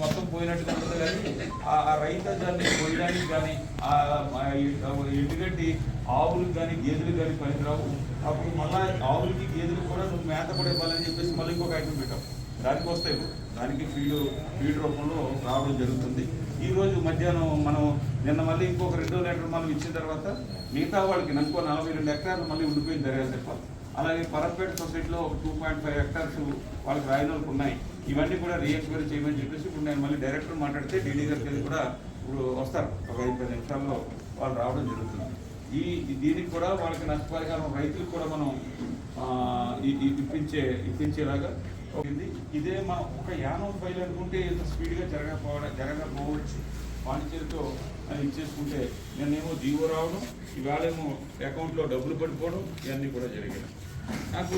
మొత్తం పోయినట్టు కానీ ఆ రైతు దాన్ని పోయడానికి కానీ ఎండుగడ్డి ఆవులకు కానీ గేదెలకు కానీ పనికిరావు. అప్పుడు మళ్ళీ ఆవులకి గేదెలకు కూడా నువ్వు మేత కూడా ఇవ్వాలని చెప్పేసి మళ్ళీ ఇంకొక ఐటమ్ పెట్టావు. దానికి వస్తాయి. దానికి ఫీడ్ ఫీడ్ రూపంలో రావడం జరుగుతుంది. ఈరోజు మధ్యాహ్నం మనం నిన్న మళ్ళీ ఇంకొక రెండో లీటర్ మనం ఇచ్చిన తర్వాత మిగతా వాళ్ళకి ఇంకో నలభై రెండు ఎకరాలు మళ్ళీ ఉండిపోయింది తప్ప అలాగే పరంపేట సొసైటీలో ఒక టూ పాయింట్ ఫైవ్ హెక్టార్స్ వాళ్ళకి రాయనోళ్ళకి ఉన్నాయి. ఇవన్నీ కూడా రీఎక్వైరీ చేయమని చెప్పేసి ఇప్పుడు నేను మళ్ళీ డైరెక్టర్ మాట్లాడితే డీడీ గారికి కూడా ఇప్పుడు వస్తారు. ఒక ఐదు పది నిమిషాల్లో వాళ్ళు రావడం జరుగుతుంది. ఈ దీనికి కూడా వాళ్ళకి నష్టపరిహారం రైతులకు కూడా మనం ఇప్పించే ఇప్పించేలాగా ఉంది ఇదే మా ఒక యానం ఫైల్ అనుకుంటే ఇంత స్పీడ్గా జరగకపోవడం జరగకపోవచ్చు. పాండిచేరితో అని ఇచ్చేసుకుంటే నేనేమో జీవో రావడం ఇవాళేమో అకౌంట్లో డబ్బులు పడిపోవడం ఇవన్నీ కూడా జరిగాయి. నాకు